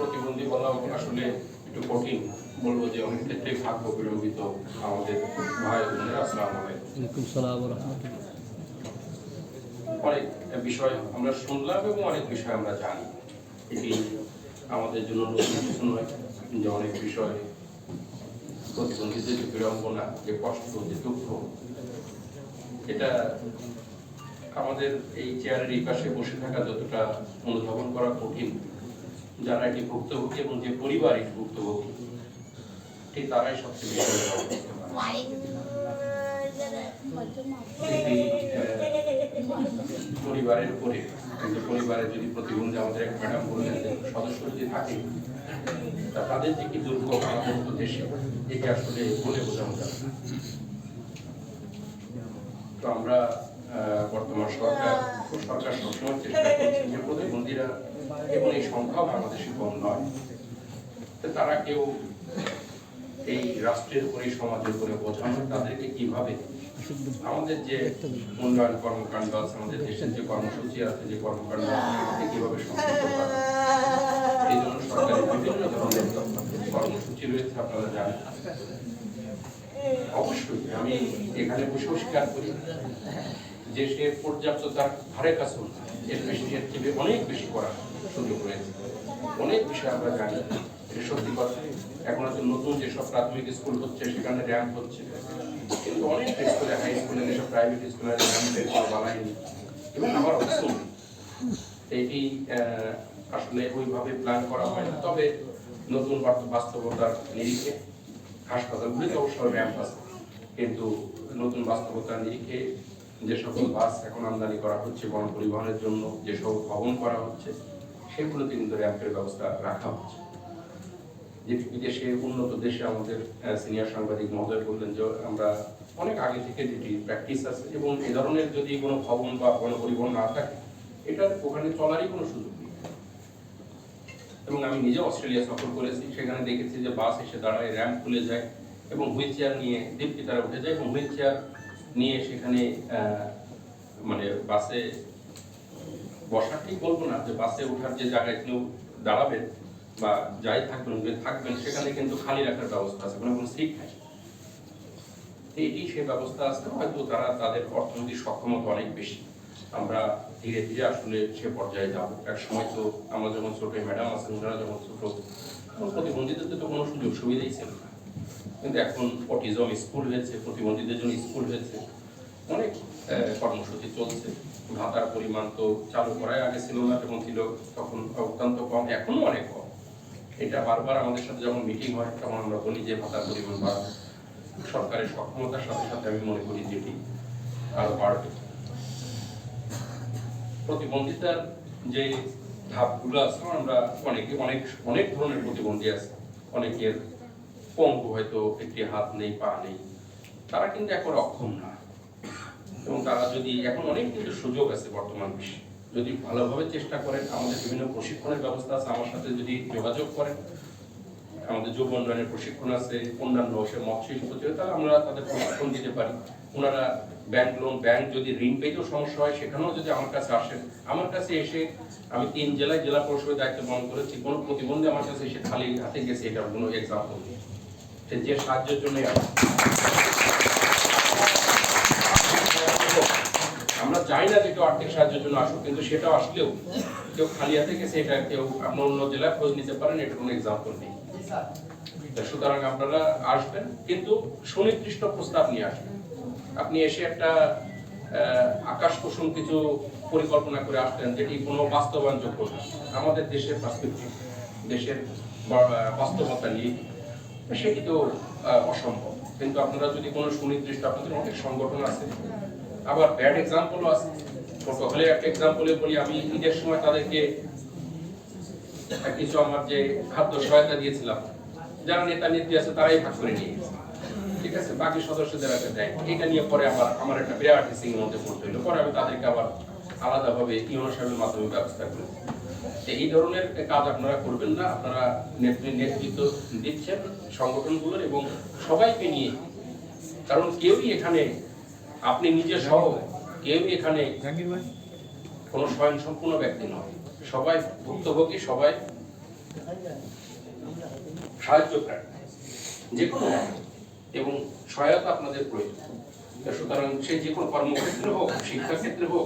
প্রতিবন্ধী বলা আসলে একটু কঠিন। বলব যে অনেক ক্ষেত্রে ভাগ্য বিলম্বিত। আমাদের ভাই বোনেরা আসসালাম অনেক বিষয় আমরা শুনলাম এবং অনেক বিষয় আমরা জানি। এটি আমাদের জন্য নতুন কিছু নয় যে অনেক বিষয় প্রতিবন্ধীদের যে বিড়ম্বনা যে কষ্ট যে দুঃখ এটা আমাদের এই চেয়ারের এই পাশে বসে থাকা যতটা অনুধাবন করা কঠিন যারা এটি ভুক্তভোগী এবং যে পরিবার এটি ভুক্তভোগী, ঠিক তারাই সবচেয়ে বেশি পরিবারের উপরে, কিন্তু পরিবারে যদি প্রতিবন্ধী আমাদের এক ম্যাডাম বললেন সদস্য যদি থাকে, তা তাদের যে কি দুর্ভোগ দেশে এটি আসলে বলে বোঝানো যাবে। তো আমরা বর্তমান সরকার সরকার সবসময় চেষ্টা করছি যে প্রতিবন্ধীরা এবং এই সংখ্যাও বাংলাদেশে কম নয়। তারা কেউ এই রাষ্ট্রের উপরে সমাজের উপরে বোঝানো তাদেরকে কীভাবে আমাদের যে উন্নয়ন কর্মকাণ্ড আছে, আমাদের দেশের যে কর্মসূচি আছে, যে কর্মকাণ্ড আছে কীভাবে এই জন্য সরকারের বিভিন্ন ধরনের কর্মসূচি রয়েছে, আপনারা জানেন। অবশ্যই, আমি এখানে বসেও স্বীকার করি যে সে পর্যাপ্ত তার ধারে কাছে এর থেকে অনেক বেশি করার সুযোগ রয়েছে। অনেক আমরা জানি। এটা সত্যি কথা। এখন হচ্ছে নতুন যেসব প্রাথমিক স্কুল হচ্ছে, সেখানে র্যাম্প হচ্ছে। কিন্তু অনেক স্কুলে, হাই স্কুলে যেসব প্রাইভেট স্কুলে র্যাম্পের কোনো এবং আমার এটি আসলে ওইভাবে প্ল্যান করা হয় তবে নতুন বাস্ত- বাস্তবতার নিরিখে হাসপাতালগুলিতে অবশ্য র্যাম্প আছে। কিন্তু নতুন বাস্তবতার নিরিখে যে সকল বাস এখন আমদানি করা হচ্ছে গণপরিবহনের জন্য, যে সব ভবন করা হচ্ছে সেগুলোতে কিন্তু র্যাম্পের ব্যবস্থা রাখা হচ্ছে। যেটি বিদেশে উন্নত দেশে আমাদের সিনিয়র সাংবাদিক মহোদয় বললেন যে আমরা অনেক আগে থেকে যেটি প্র্যাকটিস আছে এবং এ ধরনের যদি কোনো ভবন বা গণপরিবহন না থাকে, এটার ওখানে চলারই কোনো সুযোগ নেই। এবং আমি নিজে অস্ট্রেলিয়া সফর করেছি, সেখানে দেখেছি যে বাস এসে দাঁড়ায়, র্যাম্প খুলে যায় এবং হুইল চেয়ার নিয়ে দীপ্তি তারা উঠে যায় এবং হুইল চেয়ার নিয়ে সেখানে মানে বাসে বসা ঠিক বলব না, যে বাসে ওঠার যে জায়গায় কেউ দাঁড়াবেন বা যাই থাকবেন যে থাকবেন, সেখানে কিন্তু খালি রাখার ব্যবস্থা আছে কোনো কোনো সিট নাই। এটি সে ব্যবস্থা আছে, হয়তো তারা তাদের অর্থনৈতিক সক্ষমতা অনেক বেশি। আমরা ধীরে ধীরে আসলে সে পর্যায়ে যাব। এক সময় তো আমরা যখন ছোট ম্যাডাম আছেন, ওনারা যখন ছোট প্রতিবন্ধীদের তো কোনো সুযোগ সুবিধাই ছিল না। কিন্তু এখন অটিজম স্কুল হয়েছে, প্রতিবন্ধীদের জন্য স্কুল হয়েছে। অনেক কর্মসূচি চলছে। ভাতার পরিমাণ তো চালু করাই আগে ছিল না, যখন ছিল তখন অত্যন্ত কম, এখনও অনেক কম। এটা বারবার আমাদের সাথে যখন মিটিং হয়, তখন আমরা বলি যে ভাতার পরিমাণ বাড়ানো সরকারের সক্ষমতার সাথে সাথে আমি মনে করি যে এটি আরও বাড়বে। প্রতিবন্ধিতার যে ধাপগুলো আছে, আমরা অনেকে, অনেক অনেক ধরনের প্রতিবন্ধী আছে। অনেকের পঙ্গু হয়তো একটি হাত নেই, পা নেই, তারা কিন্তু এখন অক্ষম না। এবং তারা যদি এখন অনেক কিন্তু সুযোগ আছে বর্তমান বিশ্বে। যদি ভালোভাবে চেষ্টা করেন, আমাদের বিভিন্ন প্রশিক্ষণের ব্যবস্থা আছে, আমার সাথে যদি যোগাযোগ করেন, আমাদের যুব উন্নয়নের প্রশিক্ষণ আছে, অন্যান্য সে মৎস্য তাহলে আমরা তাদের প্রশিক্ষণ দিতে পারি। ওনারা ব্যাংক লোন, ব্যাংক যদি ঋণ পেতেও সমস্যা হয়, সেখানেও যদি আমার কাছে আসেন, আমার কাছে এসে আমি তিন জেলায় জেলা পরিষদের দায়িত্ব পালন করেছি, কোনো প্রতিবন্ধী আমার কাছে এসে খালি হাতে গেছে এটার কোনো এক্সাম্পল যে সাহায্যের জন্যই আমরা চাই না যে কেউ আর্থিক সাহায্যের জন্য আসুক, কিন্তু সেটা আসলেও কেউ খালি হাতে গেছে, এটা কেউ আপনার অন্য জেলায় খোঁজ নিতে পারেন, এটা কোনো এক্সাম্পল নেই। সুতরাং আপনারা আসবেন, কিন্তু সুনির্দিষ্ট প্রস্তাব নিয়ে আসবেন। আপনি এসে একটা আকাশ কুসুম কিছু পরিকল্পনা করে আসলেন যেটি কোনো বাস্তবায়নযোগ্য না। আমাদের দেশের পার্সপেক্টিভ, দেশের বাস্তবতা নিয়ে সেটি তো অসম্ভব। কিন্তু আপনারা যদি কোনো সুনির্দিষ্ট আপনাদের অনেক সংগঠন আছে, আবার ব্যাড এক্সাম্পলও আছে। ছোট হলে একটা এক্সাম্পলে বলি, আমি ঈদের সময় তাদেরকে কিছু আমার যে খাদ্য সহায়তা দিয়েছিলাম, যারা নেতা নেত্রী আছে তারাই ভাগ করে নিয়ে ঠিক আছে? বাকি সদস্যদের একটা দেয়। এটা নিয়ে পরে আবার আমার একটা বিরাট সিং মধ্যে পড়তে হলো পরে আমি তাদেরকে আবার আলাদাভাবে ইউনো মাধ্যমে ব্যবস্থা করি তো এই ধরনের কাজ আপনারা করবেন না। আপনারা নেতৃ- নেতৃত্ব দিচ্ছেন সংগঠনগুলোর এবং সবাইকে নিয়ে। কারণ কেউই এখানে আপনি নিজে সহ কেউই এখানে কোনো স্বয়ং সম্পূর্ণ ব্যক্তি নয় সবাই ভুক্তভোগী সবাই সাহায্য যে কোনো এবং সহায়তা আপনাদের প্রয়োজন। সুতরাং সে যে কোনো কর্মক্ষেত্রে হোক শিক্ষাক্ষেত্রে হোক